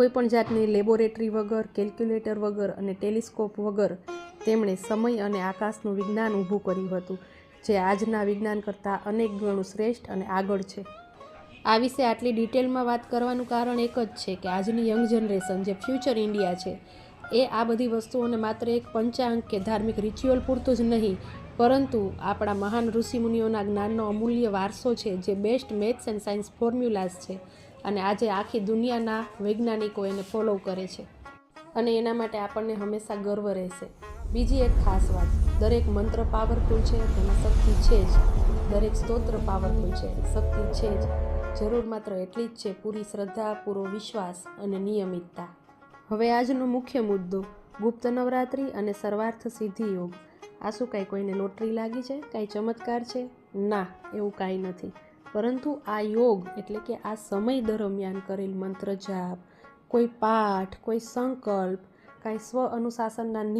કોઈપણ જાતની લેબોરેટરી વગર, કેલ્ક્યુલેટર વગર અને ટેલિસ્કોપ વગર તેમણે સમય અને આકાશનું વિજ્ઞાન ઊભું કર્યું હતું, જે આજના વિજ્ઞાન કરતાં અનેક ગણું શ્રેષ્ઠ અને આગળ છે. આ વિશે આટલી ડિટેલમાં વાત કરવાનું કારણ એક જ છે કે આજની યંગ જનરેશન, જે ફ્યુચર ઇન્ડિયા છે, એ આ બધી વસ્તુઓને માત્ર એક પંચાંગ કે ધાર્મિક રિચ્યુઅલ પૂરતું જ નહીં, પરંતુ આપણા મહાન ઋષિમુનિઓના જ્ઞાનનો અમૂલ્ય વારસો છે, જે best maths and science formulas છે. અને આજે આખી દુનિયાના વૈજ્ઞાનિકો એને ફોલો કરે છે. અને એના માટે આપણને હંમેશા ગર્વ રહેશે. બીજી એક ખાસ વાત, દરેક મંત્ર પાવરફુલ છે, તેમાં શક્તિ છે જ. દરેક સ્તોત્ર પાવરફુલ છે, શક્તિ છે જ. જરૂર માત્ર એટલી જ છે પૂરી શ્રદ્ધા, પૂરો વિશ્વાસ અને નિયમિતતા. હવે આજનો મુખ્ય મુદ્દો, ગુપ્ત નવરાત્રિ અને સર્વાર્થ સિદ્ધિ યોગ. આ શું કાંઈ કોઈને લોટરી લાગી છે? કાંઈ ચમત્કાર છે? ના, એવું કાંઈ નથી. પરંતુ આ યોગ એટલે કે આ સમય દરમિયાન કરેલ મંત્ર જાપ, કોઈ પાઠ, કોઈ સંકલ્પ, કાંઈ સ્વ અનુશાસનના નિ